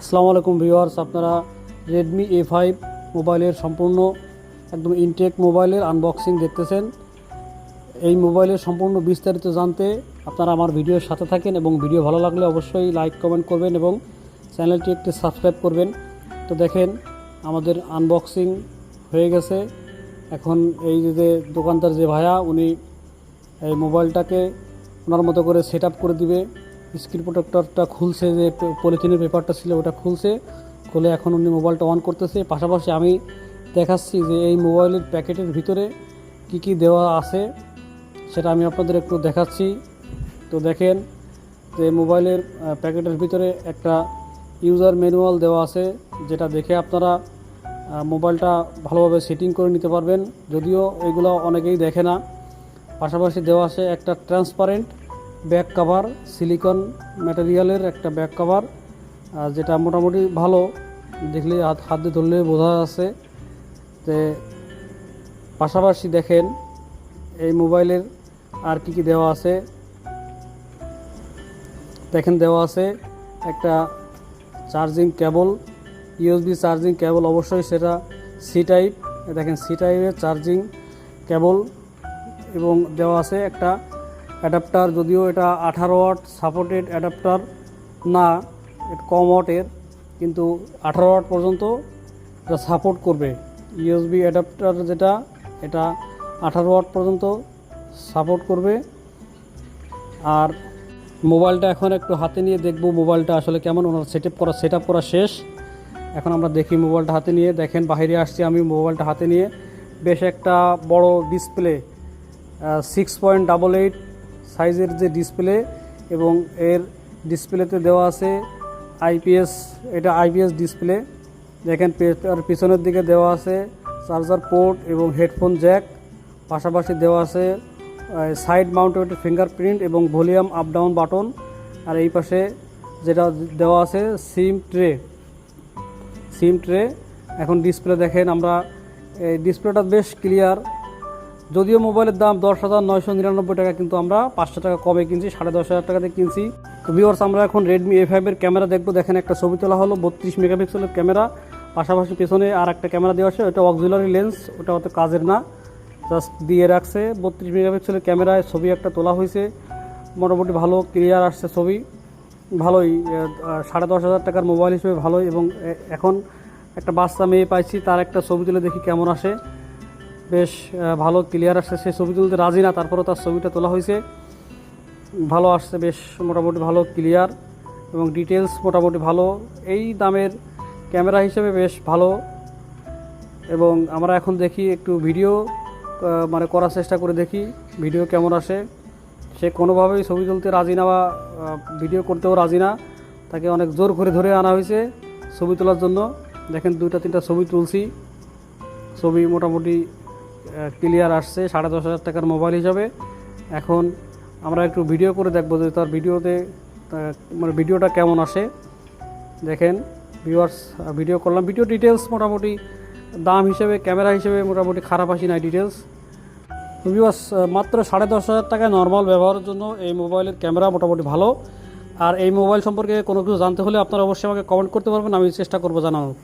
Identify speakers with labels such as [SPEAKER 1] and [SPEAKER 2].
[SPEAKER 1] আসসালামু আলাইকুম ভিউয়ার্স, আপনারা রেডমি এ ফাইভ মোবাইলের সম্পূর্ণ, একদম ইনটেক মোবাইলের আনবক্সিং দেখতেছেন। এই মোবাইলের সম্পূর্ণ বিস্তারিত জানতে আপনারা আমার ভিডিওর সাথে থাকেন এবং ভিডিও ভালো লাগলে অবশ্যই লাইক কমেন্ট করবেন এবং চ্যানেলটি একটু সাবস্ক্রাইব করবেন। তো দেখেন, আমাদের আনবক্সিং হয়ে গেছে। এখন এই যে দোকানদার যে ভাইয়া, উনি এই মোবাইলটাকে ওনার মতো করে সেট করে দিবে। স্ক্রিন প্রোটেক্টরটা খুলছে যে পলিথিনের পেপারটা ছিল ওটা খুলছে, খুলে এখন উনি মোবাইলটা অন করতেছে। পাশাপাশি আমি দেখাচ্ছি যে এই মোবাইলের প্যাকেটের ভিতরে কি কি দেওয়া আছে, সেটা আমি আপনাদের একটু দেখাচ্ছি। তো দেখেন যে মোবাইলের প্যাকেটের ভিতরে একটা ইউজার ম্যানুয়াল দেওয়া আছে, যেটা দেখে আপনারা মোবাইলটা ভালোভাবে সেটিং করে নিতে পারবেন। যদিও এগুলো অনেকেই দেখে না। পাশাপাশি দেওয়া আছে একটা ট্রান্সপারেন্ট ব্যাক কভার সিলিকন ম্যাটেরিয়ালের একটা ব্যাক কভার যেটা মোটামুটি ভালো, দেখলে হাত হাত দিয়ে ধরলে বোঝা যাচ্ছে যে পাশাপাশি দেখেন এই মোবাইলের আর কি কি দেওয়া আছে। দেখেন দেওয়া আছে একটা charging cable USB charging cable অবশ্যই সেটা সি টাইপ দেখেন সি টাইপের চার্জিং কেবল এবং দেওয়া আছে একটা অ্যাডাপ্টার যদিও এটা আঠারো ওয়াট সাপোর্টেড অ্যাডাপ্টার না কম ওয়াটের, কিন্তু আঠারো ওয়াট পর্যন্ত এটা সাপোর্ট করবে। ইউএসবি অ্যাডাপ্টার যেটা, এটা আঠারো ওয়াট পর্যন্ত সাপোর্ট করবে। আর মোবাইলটা এখন একটু হাতে নিয়ে দেখব মোবাইলটা আসলে কেমন, ওনার সেট আপ করা সেট আপ করা শেষ। এখন আমরা দেখি মোবাইলটা হাতে নিয়ে। দেখেন, বাইরে আসছি আমি মোবাইলটা হাতে নিয়ে। বেশ একটা বড় display six point double eight সাইজের যে ডিসপ্লে এবং এর ডিসপ্লেতে দেওয়া আছে আইপিএস, এটা আইপিএস ডিসপ্লে। দেখেন পিছনের দিকে দেওয়া আছে চার্জার পোর্ট এবং হেডফোন জ্যাক পাশাপাশি দেওয়া আছে সাইড মাউন্টেড ফিঙ্গারপ্রিন্ট এবং ভলিউম আপ ডাউন বাটন আর এই পাশে যেটা দেওয়া আছে সিম ট্রে সিম ট্রে এখন ডিসপ্লে দেখেন আমরা, এই ডিসপ্লেটা বেশ ক্লিয়ার যদিও মোবাইলের দাম দশ হাজার নয়শো নিরানব্বই টাকা, কিন্তু আমরা পাঁচশো টাকা কমে কিনছি, সাড়ে দশ হাজার টাকাতে কিনছি। তো ভিওর্স আমরা এখন রেডমি এ ফাইভের ক্যামেরা দেখব। দেখেন একটা ছবি তোলা হলো, বত্রিশ মেগাপিক্সেলের ক্যামেরা। পাশাপাশি পেছনে আর একটা ক্যামেরা দেওয়া আছে, ওটা অক্সিলারি লেন্স ওটা অত কাজের না। জাস্ট দিয়ে রাখছে, বত্রিশ মেগাপিক্সেলের ক্যামেরায় ছবি একটা তোলা হয়েছে। মোটামুটি ভালো ক্লিয়ার আসছে ছবি। ভালোই সাড়ে দশ হাজার টাকার মোবাইল হিসেবে ভালোই। এবং এখন একটা বাচ্চা মেয়ে পাইছি, তার একটা ছবি তুলে দেখি কেমন আসে। বেশ ভালো ক্লিয়ার আসছে। সে ছবি তুলতে রাজি না, তারপরেও তার ছবিটা তোলা হয়েছে। ভালো আসছে, বেশ মোটামুটি ভালো ক্লিয়ার এবং ডিটেলস মোটামুটি ভালো। এই দামের ক্যামেরা হিসেবে বেশ ভালো। এবং আমরা এখন দেখি একটু ভিডিও মানে করার চেষ্টা করে দেখি ভিডিও কেমন আসে। সে কোনোভাবেই ছবি তুলতে রাজি না বা ভিডিও করতেও রাজি না। তাকে অনেক জোর করে ধরে আনা হয়েছে ছবি তোলার জন্য। দেখেন দুইটা, তিনটা ছবি তুলছি। ছবি মোটামুটি ক্লিয়ার আসছে, সাড়ে দশ হাজার টাকার মোবাইল হিসাবে। এখন আমরা একটু ভিডিও করে দেখব যে তার ভিডিওতে মানে ভিডিওটা কেমন আসে। দেখেন ভিউয়ার্স ভিডিও করলাম। ভিডিও ডিটেলস মোটামুটি দাম হিসেবে ক্যামেরা হিসেবে মোটামুটি খারাপ আসি নাই ডিটেলস ভিউয়ার্স মাত্র সাড়ে দশ হাজার টাকায় নর্মাল ব্যবহারের জন্য এই মোবাইলের ক্যামেরা মোটামুটি ভালো। আর এই মোবাইল সম্পর্কে কোনো কিছু জানতে হলে আপনারা অবশ্যই আমাকে কমেন্ট করতে পারবেন, আমি চেষ্টা করব জানানোর।